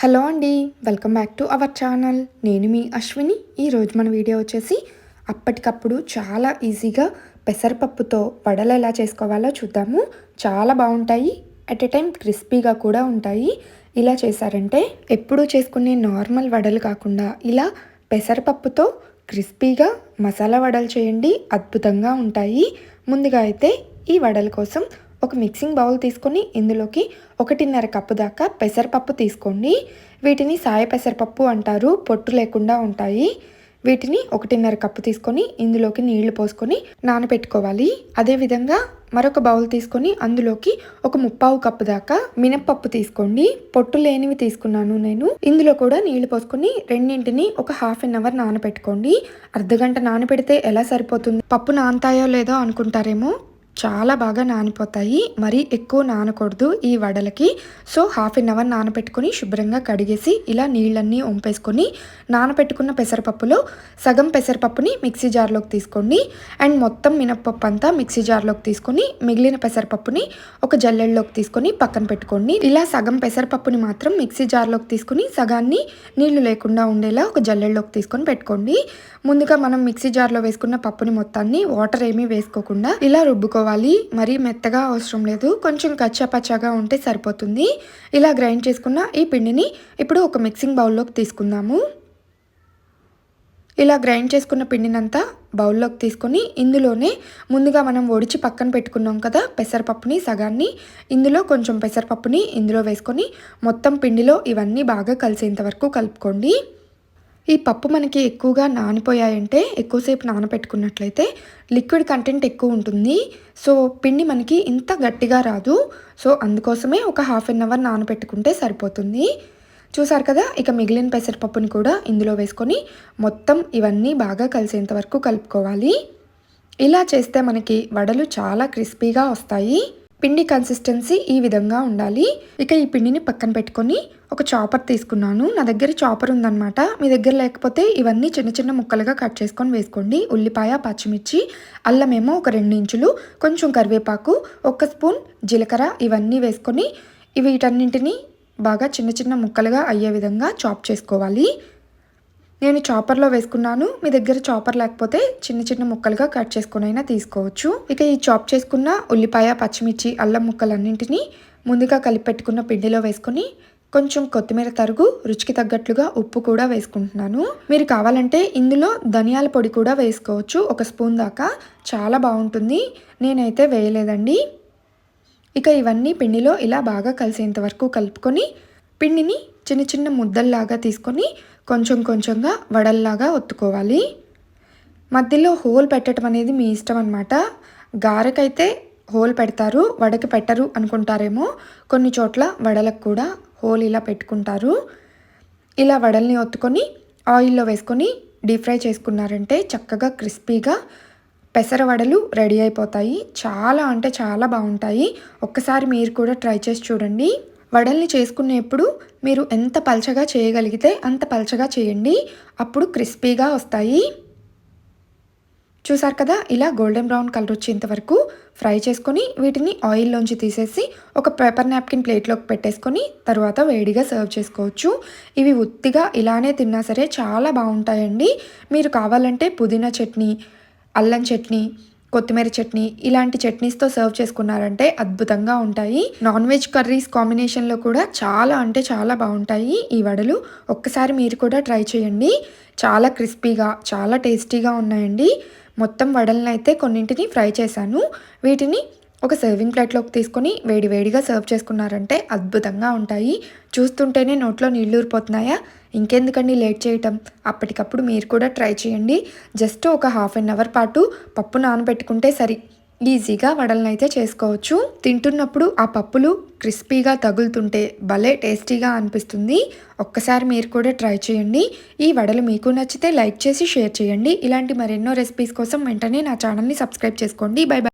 Hello అండి welcome back to our channel. నేను మీ అశ్విని. ఈరోజు మన వీడియో వచ్చేసి అప్పటికప్పుడు చాలా ఈజీగా పెసరపప్పుతో వడలు ఎలా చేసుకోవాలో చూద్దాము. చాలా బాగుంటాయి అట్ ఎ టైం క్రిస్పీగా కూడా ఉంటాయి. ఇలా చేశారంటే ఎప్పుడూ చేసుకునే నార్మల్ వడలు కాకుండా ఇలా పెసరపప్పుతో క్రిస్పీగా మసాలా వడలు చేయండి అద్భుతంగా ఉంటాయి. ముందుగా అయితే ఈ వడల కోసం ఒక మిక్సింగ్ బౌల్ తీసుకొని ఇందులోకి ఒకటిన్నర కప్పు దాకా పెసరపప్పు తీసుకోండి. వీటిని సాయ పెసరపప్పు అంటారు పొట్టు లేకుండా ఉంటాయి. వీటిని ఒకటిన్నర కప్పు తీసుకొని ఇందులోకి నీళ్ళు పోసుకొని నానబెట్టుకోవాలి అదేవిధంగా మరొక బౌల్ తీసుకొని అందులోకి ఒక ముప్పావు కప్పు దాకా మినప్పప్పు తీసుకోండి. పొట్టు లేనివి తీసుకున్నాను నేను. ఇందులో కూడా నీళ్ళు పోసుకొని రెండింటిని ఒక హాఫ్ అన్ అవర్ నానబెట్టుకోండి అర్ధగంట నానబెడితే ఎలా సరిపోతుంది? పప్పు నానతాయో లేదో అనుకుంటారేమో? చాలా బాగా నానిపోతాయి. మరీ ఎక్కువ నానకూడదు ఈ వడలకి. సో హాఫ్ అన్ అవర్ నానపెట్టుకుని శుభ్రంగా కడిగేసి ఇలా నీళ్ళన్నీ వంపేసుకొని నానపెట్టుకున్న పెసరపప్పులో సగం పెసరపప్పుని మిక్సీ జార్లోకి తీసుకోండి. అండ్ మొత్తం మినప్పప్పు అంతా మిక్సీ జార్లోకి తీసుకొని మిగిలిన పెసరపప్పుని ఒక జల్లెల్లోకి తీసుకొని పక్కన పెట్టుకోండి. ఇలా సగం పెసరపప్పుని మాత్రం మిక్సీ జార్లోకి తీసుకుని సగాన్ని నీళ్ళు లేకుండా ఉండేలా ఒక జల్లెల్లోకి తీసుకొని పెట్టుకోండి. ముందుగా మనం మిక్సీ జార్లో వేసుకున్న పప్పుని మొత్తాన్ని వాటర్ ఏమీ వేసుకోకుండా ఇలా రుబ్బుకోవాలి. చేసుకోవాలి మరీ మెత్తగా అవసరం లేదు. కొంచెం కచ్చాపచ్చాగా ఉంటే సరిపోతుంది. ఇలా గ్రైండ్ చేసుకున్న ఈ పిండిని ఇప్పుడు ఒక మిక్సింగ్ బౌల్లోకి తీసుకుందాము. ఇలా గ్రైండ్ చేసుకున్న పిండినంతా బౌల్లోకి తీసుకొని ఇందులోనే ముందుగా మనం ఒడిచి పక్కన పెట్టుకున్నాం కదా పెసరపప్పుని సగాన్ని. ఇందులో కొంచెం పెసరపప్పుని ఇందులో వేసుకొని మొత్తం పిండిలో ఇవన్నీ బాగా కలిసేంత వరకు కలుపుకోండి. ఈ పప్పు మనకి ఎక్కువగా నానిపోయాయంటే ఎక్కువసేపు నానబెట్టుకున్నట్లయితే లిక్విడ్ కంటెంట్ ఎక్కువ ఉంటుంది. సో పిండి మనకి ఇంత గట్టిగా రాదు. సో అందుకోసమే ఒక హాఫ్ అన్ అవర్ నానబెట్టుకుంటే సరిపోతుంది. చూసారు కదా ఇక మిగిలిన పెసరపప్పుని కూడా ఇందులో వేసుకొని మొత్తం ఇవన్నీ బాగా కలిసేంత వరకు కలుపుకోవాలి. ఇలా చేస్తే మనకి వడలు చాలా క్రిస్పీగా వస్తాయి. పిండి కన్సిస్టెన్సీ ఈ విధంగా ఉండాలి. ఇక ఈ పిండిని పక్కన పెట్టుకొని ఒక చాపర్ తీసుకున్నాను. నా దగ్గర చాపర్ ఉందన్నమాట. మీ దగ్గర లేకపోతే ఇవన్నీ చిన్న చిన్న ముక్కలుగా కట్ చేసుకొని వేసుకోండి. ఉల్లిపాయ పచ్చిమిర్చి అల్లమేమో ఒక రెండు ఇంచులు కొంచెం కరివేపాకు ఒక స్పూన్ జీలకర్ర ఇవన్నీ వేసుకొని వీటన్నింటినీ బాగా చిన్న చిన్న ముక్కలుగా అయ్యే విధంగా చాప్ చేసుకోవాలి. నేను చాపర్లో వేసుకున్నాను. మీ దగ్గర చాపర్ లేకపోతే చిన్న చిన్న ముక్కలుగా కట్ చేసుకుని అయినా తీసుకోవచ్చు. ఇక ఈ చాప్ చేసుకున్న ఉల్లిపాయ పచ్చిమిర్చి అల్లం ముక్కలన్నింటినీ ముందుగా కలిపెట్టుకున్న పిండిలో వేసుకొని కొంచెం కొత్తిమీర తరుగు రుచికి తగ్గట్లుగా ఉప్పు కూడా వేసుకుంటున్నాను. మీరు కావాలంటే ఇందులో ధనియాల పొడి కూడా వేసుకోవచ్చు. ఒక స్పూన్ దాకా. చాలా బాగుంటుంది. నేనైతే వేయలేదండి. ఇక ఇవన్నీ పిండిలో ఇలా బాగా కలిసేంత వరకు కలుపుకొని పిండిని చిన్న చిన్న ముద్దల్లాగా తీసుకొని కొంచెం కొంచెంగా వడల్లాగా ఒత్తుకోవాలి. మధ్యలో హోల్ పెట్టడం అనేది మీ ఇష్టం అనమాట గారెకైతే హోల్ పెడతారు వడకి పెట్టరు అనుకుంటారేమో. కొన్ని చోట్ల వడలకు కూడా హోల్ ఇలా పెట్టుకుంటారు. ఇలా వడల్ని ఒత్తుకొని ఆయిల్లో వేసుకొని డీప్ ఫ్రై చేసుకున్నారంటే చక్కగా క్రిస్పీగా పెసర వడలు రెడీ అయిపోతాయి. చాలా అంటే చాలా బాగుంటాయి. ఒక్కసారి మీరు కూడా ట్రై చేసి చూడండి. వడల్ని చేసుకునేప్పుడు మీరు ఎంత పల్చగా చేయగలిగితే అంత పలచగా చేయండి. అప్పుడు క్రిస్పీగా వస్తాయి. చూసారు కదా ఇలా గోల్డెన్ బ్రౌన్ కలర్ వచ్చేంత వరకు ఫ్రై చేసుకొని వీటిని ఆయిల్లోంచి తీసేసి ఒక పేపర్ నాప్కిన్ ప్లేట్లోకి పెట్టేసుకొని తర్వాత వేడిగా సర్వ్ చేసుకోవచ్చు. ఇవి ఉత్తిగా ఇలానే తిన్నా సరే చాలా బాగుంటాయండి. మీరు కావాలంటే పుదీనా చట్నీ అల్లం చట్నీ కొత్తిమీర చట్నీ ఇలాంటి చట్నీస్తో సర్వ్ చేసుకున్నారంటే అద్భుతంగా ఉంటాయి. నాన్ వెజ్ కర్రీస్ కాంబినేషన్లో కూడా చాలా అంటే చాలా బాగుంటాయి. ఈ వడలు ఒక్కసారి మీరు కూడా ట్రై చేయండి. చాలా క్రిస్పీగా చాలా టేస్టీగా ఉన్నాయండి. మొత్తం వడలను అయితే కొన్నింటిని ఫ్రై చేశాను. వీటిని ఒక సర్వింగ్ ప్లేట్లోకి తీసుకొని వేడి వేడిగా సర్వ్ చేసుకున్నారంటే అద్భుతంగా ఉంటాయి. చూస్తుంటేనే నోట్లో నీళ్ళు ఊరిపోతున్నాయా? ఇంకెందుకండి లేట్ చేయటం? అప్పటికప్పుడు మీరు కూడా ట్రై చేయండి. జస్ట్ ఒక హాఫ్ అన్ అవర్ పాటు పప్పు నానబెట్టుకుంటే సరి. ఈజీగా వడలను అయితే చేసుకోవచ్చు. తింటున్నప్పుడు ఆ పప్పులు క్రిస్పీగా తగులుతుంటే భలే టేస్టీగా అనిపిస్తుంది. ఒక్కసారి మీరు కూడా ట్రై చేయండి. ఈ వడలు మీకు నచ్చితే లైక్ చేసి షేర్ చేయండి. ఇలాంటి మరెన్నో రెసిపీస్ కోసం వెంటనే నా ఛానల్ని సబ్స్క్రైబ్ చేసుకోండి. Bye bye.